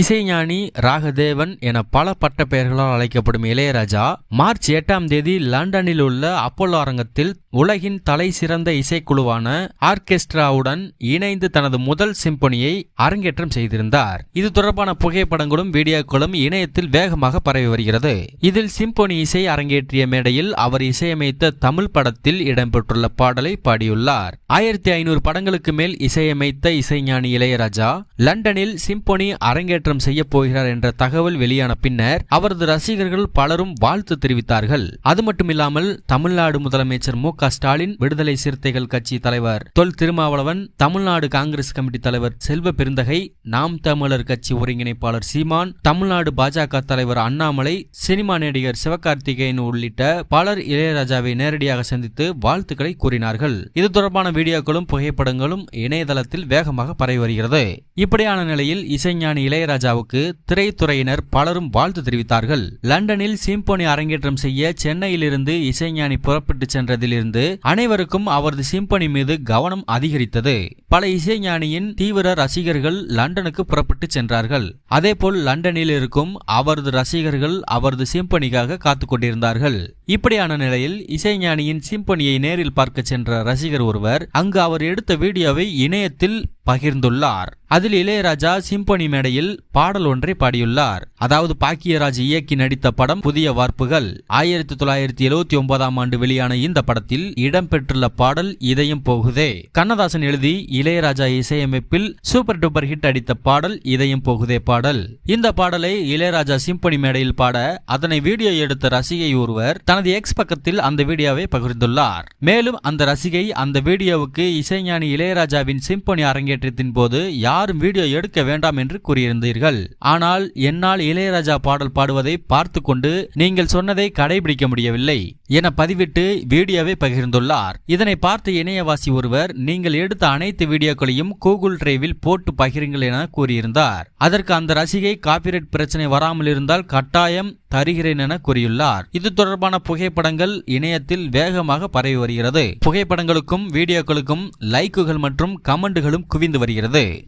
இசைஞானி ராகதேவன் என பல பட்ட பெயர்களால் அழைக்கப்படும் இளையராஜா மார்ச் எட்டாம் தேதி லண்டனில் உள்ள அப்போலோ அரங்கத்தில் உலகின் தலை சிறந்த இசைக்குழுவான ஆர்கெஸ்ட்ராவுடன் இணைந்து தனது முதல் சிம்பொனியை அரங்கேற்றம் செய்திருந்தார். இது தொடர்பான புகைப்படங்களும் வீடியோக்களும் இணையத்தில் வேகமாக பரவி வருகிறது. இதில் சிம்பொனி இசை அரங்கேற்றிய மேடையில் அவர் இசையமைத்த தமிழ் படத்தில் இடம்பெற்றுள்ள பாடலை பாடியுள்ளார். ஆயிரத்தி ஐநூறு படங்களுக்கு மேல் இசையமைத்த இசைஞானி இளையராஜா லண்டனில் சிம்பொனி அரங்கேற்ற அரங்கேற்றம் செய்ய போகிறார் என்ற தகவல் வெளியான பின்னர் அவரது ரசிகர்கள் பலரும் வாழ்த்து தெரிவித்தார்கள். அது மட்டுமில்லாமல் தமிழ்நாடு முதலமைச்சர் மு க ஸ்டாலின் விடுதலை சிறுத்தைகள் கட்சி தலைவர் தொல் திருமாவளவன் தமிழ்நாடு காங்கிரஸ் கமிட்டி தலைவர் செல்வ பெருந்தகை நாம் தமிழர் கட்சி ஒருங்கிணைப்பாளர் சீமான் தமிழ்நாடு பாஜக தலைவர் அண்ணாமலை சினிமா நடிகர் சிவகார்த்திகேயன் உள்ளிட்ட பலர் இளையராஜாவை நேரடியாக சந்தித்து வாழ்த்துக்களை கூறினார்கள். இது தொடர்பான வீடியோக்களும் புகைப்படங்களும் இணையதளத்தில் வேகமாக பரவி வருகிறது. இப்படியான நிலையில் இசைஞானி இளையராஜாவுக்கு திரைத்துறையினர் பலரும் வாழ்த்து தெரிவித்தார்கள். லண்டனில் சிம்போனி அரங்கேற்றம் செய்ய சென்னையிலிருந்து இசைஞானி புறப்பட்டு சென்றதிலிருந்து அனைவருக்கும் அவரது சிம்பனி மீது கவனம் அதிகரித்தது. பல இசைஞானியின் தீவிர ரசிகர்கள் லண்டனுக்கு புறப்பட்டு சென்றார்கள். அதேபோல் லண்டனில் இருக்கும் அவரது ரசிகர்கள் அவரது சிம்பனிக்காக காத்துக் கொண்டிருந்தார்கள். இப்படியான நிலையில் இசைஞானியின் சிம்பனியை நேரில் பார்க்க சென்ற ரசிகர் ஒருவர் அங்கு அவர் எடுத்த வீடியோவை இணையத்தில் பகிர்ந்துள்ளார். அதில் இளையராஜா சிம்பனி மேடையில் பாடல் ஒன்றை பாடியுள்ளார். அதாவது பாக்கியராஜ் இயக்கி நடித்த படம் புதிய வார்ப்புகள். ஆயிரத்தி தொள்ளாயிரத்தி எழுவத்தி ஒன்பதாம் ஆண்டு வெளியான இந்த படத்தில் இடம்பெற்றுள்ள பாடல் இதயம் போகுதே. கண்ணதாசன் எழுதி இளையராஜா இசையமைப்பில் சூப்பர் டூப்பர் ஹிட் அடித்த பாடல் இதயம் போகுதே பாடல். இந்த பாடலை இளையராஜா சிம்பனி மேடையில் பாட அதனை வீடியோ எடுத்த ரசிகை ஒருவர் தனது எக்ஸ் பக்கத்தில் அந்த வீடியோவை பகிர்ந்துள்ளார். மேலும் அந்த ரசிகை அந்த வீடியோவுக்கு இசைஞானி இளையராஜாவின் சிம்பனி அரங்கேற்றத்தின் போது யாரும் வீடியோ எடுக்க வேண்டாம் என்று கூறியிருந்தீர்கள். ஆனால் என்னால் இளையராஜா பாடல் பாடுவதை பார்த்து கொண்டு நீங்கள் சொன்னதை கடைபிடிக்க முடியவில்லை என பதிவிட்டு வீடியோவை பகிர்ந்துள்ளார். இதனை பார்த்த இணையவாசி ஒருவர் நீங்கள் எடுத்த அனைத்து வீடியோக்களையும் கூகுள் டிரைவில் போட்டு பகிருங்கள் என கூறியிருந்தார். அதற்கு அந்த ரசிகை காப்பிரைட் பிரச்சனை வராமல் இருந்தால் கட்டாயம் தருகிறேன் என கூறியுள்ளார். இது தொடர்பான புகைப்படங்கள் இணையத்தில் வேகமாக பரவி வருகிறது. புகைப்படங்களுக்கும் வீடியோக்களுக்கும் லைக்குகள் மற்றும் கமெண்டுகளும் குவி குவிந்து வருகிறது.